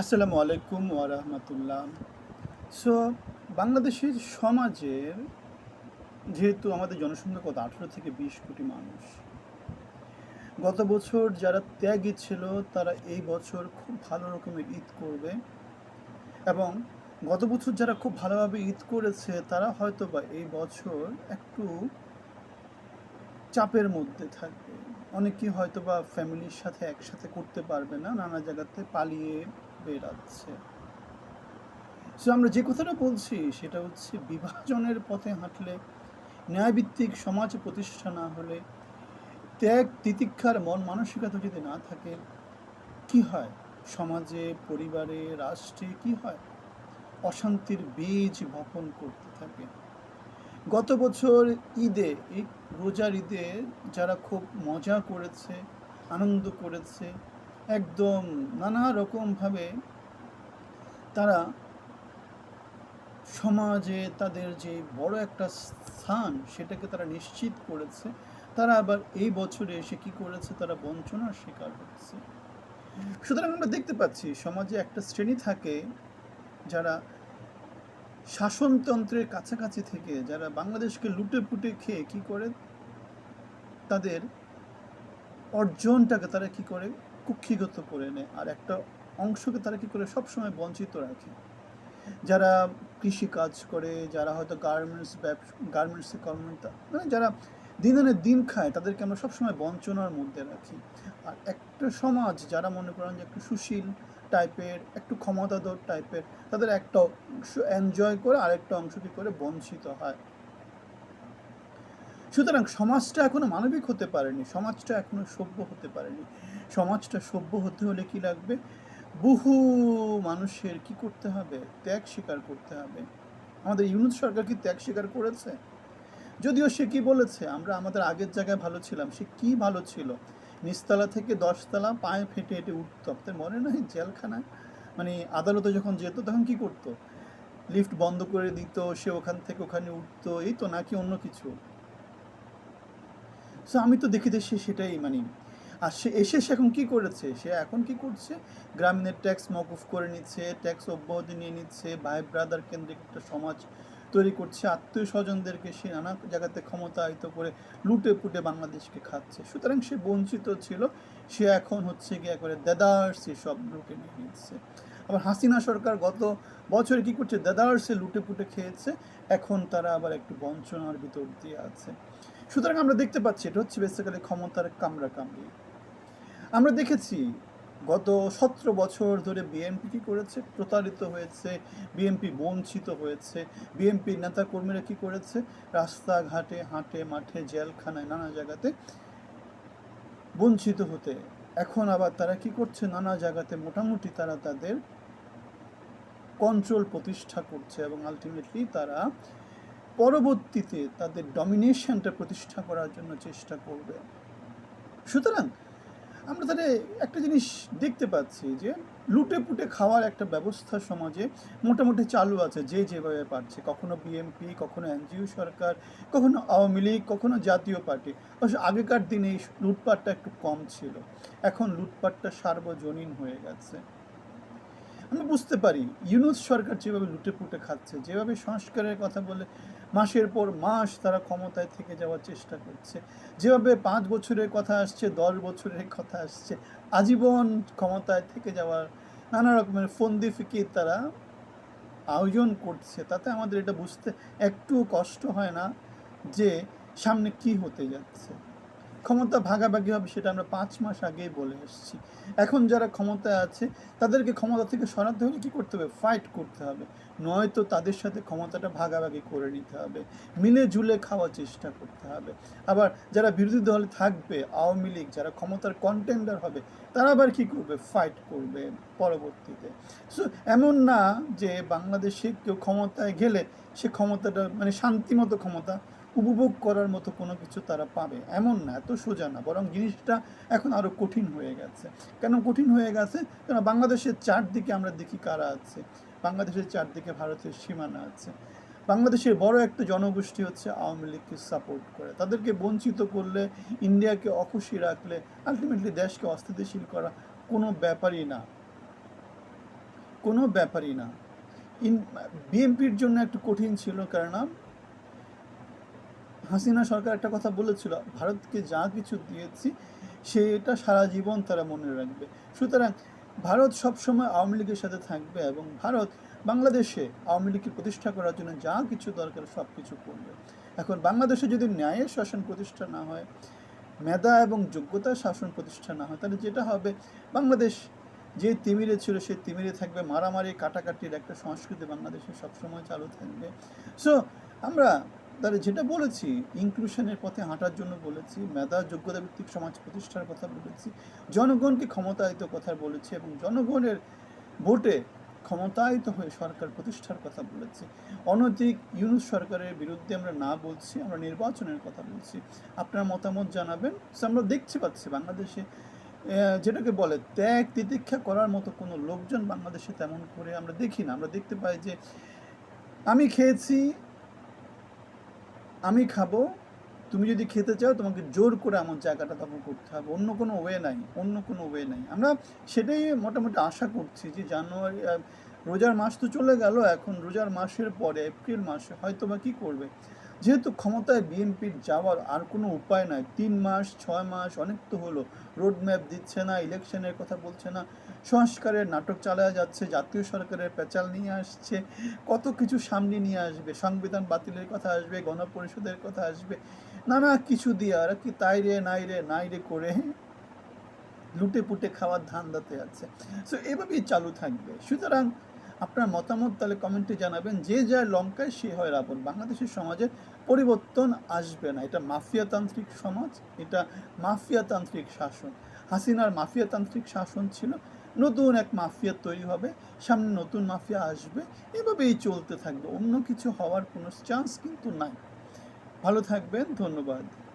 আসসালামু আলাইকুম ওয়ারহমতুল্লাহ সো বাংলাদেশের সমাজের যেহেতু আমাদের জনসংখ্যা কত? আঠেরো থেকে বিশ কোটি মানুষ। গত বছর যারা ত্যাগী ছিল, তারা এই বছর খুব ভালো রকমের ঈদ করবে। এবং গত বছর যারা খুব ভালোভাবে ঈদ করেছে, তারা হয়তো বা এই বছর একটু চাপের মধ্যে থাকবে। অনেকেই হয়তো বা ফ্যামিলির সাথে একসাথে করতে পারবে না, নানা জায়গাতে পালিয়ে বেড়াচ্ছে সো আমরা যে কথাটা বলছি, সেটা হচ্ছে বিভাজনের পথে হাঁটলে ন্যায়ভিত্তিক সমাজ প্রতিষ্ঠা না হলে ত্যাগ, তিতিক্ষার মন মানসিকতা যদি না থাকে, কি হয়? সমাজে, পরিবারে, রাষ্ট্রে কি হয়? অশান্তির বীজ বপন করতে থাকে। গত বছর ঈদে, এই রোজার ঈদে যারা খুব মজা করেছে, আনন্দ করেছে একদম নানা রকমভাবে তারা সমাজে তাদের যে বড় একটা স্থান সেটাকে তারা নিশ্চিত করেছে। তারা আবার এই বছরে এসে কি করেছে? তারা বঞ্চনার শিকার হচ্ছে। সুতরাং আমরা দেখতে পাচ্ছি, সমাজে একটা শ্রেণি থাকে যারা শাসনতন্ত্রের কাছাকাছি থেকে, যারা বাংলাদেশকে লুটে পুটে খেয়ে কি করে? তাদের অর্জনটাকে তারা কি করে? কুক্ষিগত করে নেয়। আর একটা অংশকে তারা কি করে? সবসময় বঞ্চিত রাখে। যারা কৃষি কাজ করে, যারা হয়তো গার্মেন্টস ব্যবসা গার্মেন্টসে কর্মতা মানে যারা দিন আনে দিন খায়, তাদেরকে আমরা সবসময় বঞ্চনার মধ্যে রাখি। আর একটা সমাজ, যারা মনে করেন যে একটু সুশীল টাইপের, একটু ক্ষমতাধর টাইপের, তাদের একটা অংশ এনজয় করে আরেকটা অংশ কি করে? বঞ্চিত হয়। সুতরাং সমাজটা এখনও মানবিক হতে পারেনি, সমাজটা এখনও সভ্য হতে পারেনি। সমাজটা সভ্য হতে হলে কি লাগবে? বহু মানুষের কি করতে হবে? ত্যাগ স্বীকার করতে হবে। আমাদের ইউনুস সরকার কি ত্যাগ স্বীকার করেছে? যদিও সে কি বলেছে, আমরা আমাদের আগের জায়গায় ভালো ছিলাম, সে কি ভালো ছিল? নিচতলা থেকে দশতলা পায়ে ফেটে হেঁটে উঠতো। আপনার মনে নাই? জেলখানায়? মানে আদালতে যখন যেত, তখন কি করতো? লিফট বন্ধ করে দিত, সে ওখান থেকে ওখানে উঠতো, এই তো নাকি অন্য কিছু? সো আমি তো দেখি সে সেটাই মানি, আর সে এসে সে এখন কি করেছে? সে এখন কি করছে? গ্রামীণের ট্যাক্স মকুফ করে নিচ্ছে ট্যাক্স অব্যাহতি নিয়ে নিচ্ছে, ভাই ব্রাদার কেন্দ্রিক একটা সমাজ তৈরি করছে, আত্মীয় স্বজনদেরকে সে নানা জায়গাতে ক্ষমতায়িত করে লুটে পুটে বাংলাদেশকে খাচ্ছে। সুতরাং সে বঞ্চিত ছিল, সে এখন হচ্ছে গিয়ে করে দেদারসে সব লুটে নিয়ে নিচ্ছে। আবার হাসিনা সরকার গত বছরে কি করছে? দেদারসে লুটে পুটে খেয়েছে, এখন তারা আবার একটু বঞ্চনার ভিতর দিয়ে আছে। সুতরাং আমরা দেখতে পাচ্ছি, এটা হচ্ছে বেসিক্যালি ক্ষমতার কামড়া কামড়ি। আমরা দেখেছি গত সতেরো বছর ধরে বিএনপি কী করেছে? প্রতারিত হয়েছে বিএনপি বঞ্চিত হয়েছে বিএনপির নেতাকর্মীরা কী করেছে? রাস্তাঘাটে, হাটে, মাঠে, জেলখানায়, নানা জায়গাতে বঞ্চিত হতে। এখন আবার তারা কি করছে? নানা জায়গাতে মোটামুটি তারা তাদের কন্ট্রোল প্রতিষ্ঠা করছে এবং আলটিমেটলি তারা পরবর্তীতে তাদের ডমিনেশনটা প্রতিষ্ঠা করার জন্য চেষ্টা করবে। সুতরাং আমরা তাহলে একটা জিনিস দেখতে পাচ্ছি যে লুটে পুটে খাওয়ার একটা ব্যবস্থা সমাজে মোটামুটি চালু আছে যে যেভাবে পারছে। কখনো বিএমপি কখনো এনজিও সরকার, কখনো আওয়ামী লীগ, কখনো জাতীয় পার্টি। অবশ্য আগেকার দিনে এই লুটপাটটা একটু কম ছিল। এখন লুটপাটটা সার্বজনীন হয়ে গেছে। আমরা বুঝতে পারি, ইউনুস সরকার যেভাবে লুটে পুটে খাচ্ছে, যেভাবে সংস্কারের কথা বলে মাসের পর মাস তারা ক্ষমতায় থেকে যাওয়ার চেষ্টা করছে, যেভাবে পাঁচ বছরের কথা আসছে, দশ বছরের কথা আসছে, আজীবন ক্ষমতায় থেকে যাওয়ার নানা রকমের ফন্দি ফিকির তারা আয়োজন করছে, তাতে আমাদের এটা বুঝতে একটু কষ্ট হয় না যে সামনে কি হতে যাচ্ছে। ক্ষমতা ভাগাভাগি হবে সেটা আমরা পাঁচ মাস আগেই বলে এসেছি। এখন যারা ক্ষমতায় আছে, তাদেরকে ক্ষমতা থেকে সরাতে হলে কী করতে হবে? ফাইট করতে হবে। নয়তো তাদের সাথে ক্ষমতাটা ভাগাভাগি করে নিতে হবে। মিলে ঝুলে খাওয়ার চেষ্টা করতে হবে। আবার যারা বিরোধী দলে থাকবে, আওয়ামী লীগ, যারা ক্ষমতার কন্টেন্ডার হবে, তারা আবার কী করবে? ফাইট করবে পরবর্তীতে। সো এমন না যে বাংলাদেশে কেউ ক্ষমতায় গেলে সে ক্ষমতাটা মানে শান্তিমতো ক্ষমতা উপভোগ করার মতো কোনো কিছু তারা পাবে। এমন না, এত সোজা না, বরং জিনিসটা এখন আরও কঠিন হয়ে গেছে। কেন কঠিন হয়ে গেছে? কেন বাংলাদেশের চারদিকে আমরা দেখি কারা আছে? বাংলাদেশের চারদিকে ভারতের সীমানা আছে। বাংলাদেশের বড় একটা জনগোষ্ঠী হচ্ছে আওয়ামী লীগকে সাপোর্ট করে। তাদেরকে বঞ্চিত করলে, ইন্ডিয়াকে অখুশি রাখলে আলটিমেটলি দেশকে অস্থিতিশীল করা কোনো ব্যাপারই না। কোনো ব্যাপারই না। ইন, বিএনপির জন্য একটু কঠিন ছিল, কেননা হাসিনা সরকার একটা কথা বলেছিল, ভারতকে যা কিছু দিয়েছি, সেটা সারা জীবন তারা মনে রাখবে। সুতরাং ভারত সবসময় আওয়ামী লীগের সাথে থাকবে এবং ভারত বাংলাদেশে আওয়ামী লীগকে প্রতিষ্ঠা করার জন্য যা কিছু দরকার সব কিছু করবে। এখন বাংলাদেশে যদি ন্যায়ের শাসন প্রতিষ্ঠা না হয়, মেধা এবং যোগ্যতার শাসন প্রতিষ্ঠা না হয়, তাহলে যেটা হবে, বাংলাদেশ যে তিমিরে ছিল সে তিমিরে থাকবে। মারামারি, কাটাকাটির একটা সংস্কৃতি বাংলাদেশে সবসময় চালু থাকবে। সো আমরা তাহলে যেটা বলেছি ইনক্লুশনের পথে হাঁটার জন্য বলেছি, মেধা যোগ্যতা ভিত্তিক সমাজ প্রতিষ্ঠার কথা বলেছি, জনগণকে ক্ষমতায়িত কথা বলেছি এবং জনগণের ভোটে ক্ষমতায়িত হয়ে সরকার প্রতিষ্ঠার কথা বলেছি। অনৈতিক ইউনুস সরকারের বিরুদ্ধে আমরা না বলছি, আমরা নির্বাচনের কথা বলছি। আপনার মতামত জানাবেন আমরা দেখতে পাচ্ছি বাংলাদেশে যেটাকে বলে ত্যাগ তিতিক্ষা করার মতো কোনো লোকজন বাংলাদেশে তেমন করে আমরা দেখি না। আমরা দেখতে পাই যে, আমি খেয়েছি আমি খাব, তুমি যদি খেতে চাও, তোমাকে জোর করে আমার জায়গাটা তখন করতে হবে। অন্য কোনো ওয়ে নাই, অন্য কোনো ওয়ে নাই। আমরা সেটাই মোটামুটি আশা করছি যে জানুয়ারি রোজার মাস তো চলে গেল, এখন রোজার মাসের পরে, এপ্রিল মাসে হয়তো বা কী করবে? যেহেতু ক্ষমতায় বিএনপির যাওয়ার আর কোনো উপায় নাই, তিন মাস, ছয় মাস, অনেক তো হলো। রোড ম্যাপ দিচ্ছে না, ইলেকশনের কথা বলছে না সংস্কারের নাটক চালায়া যাচ্ছে, জাতীয় সরকারের পেঁচাল নিয়ে আসছে, কত কিছু সামনে নিয়ে আসবে, সংবিধান বাতিলের কথা আসবে, গণপরিষদের কথা আসবে, নানা কিছু দিয়ে আর কি তাই রে, নাই রে নাই রে করে লুটে পুটে খাওয়ার ধান্দাতে আছে। সো এভাবেই চালু থাকবে। সুতরাং আপনার মতামত তাহলে কমেন্টে জানাবেন। যে যায় লঙ্কায় সে হয় রাবণ। বাংলাদেশের সমাজে পরিবর্তন আসবে না। এটা মাফিয়াতান্ত্রিক সমাজ, এটা মাফিয়াতান্ত্রিক শাসন। হাসিনার মাফিয়াতান্ত্রিক শাসন ছিল, নতুন এক মাফিয়া তৈরি হবে, সামনে নতুন মাফিয়া আসবে, এভাবেই চলতে থাকবে। অন্য কিছু হওয়ার কোনো চান্স কিন্তু নাই। ভালো থাকবেন, ধন্যবাদ।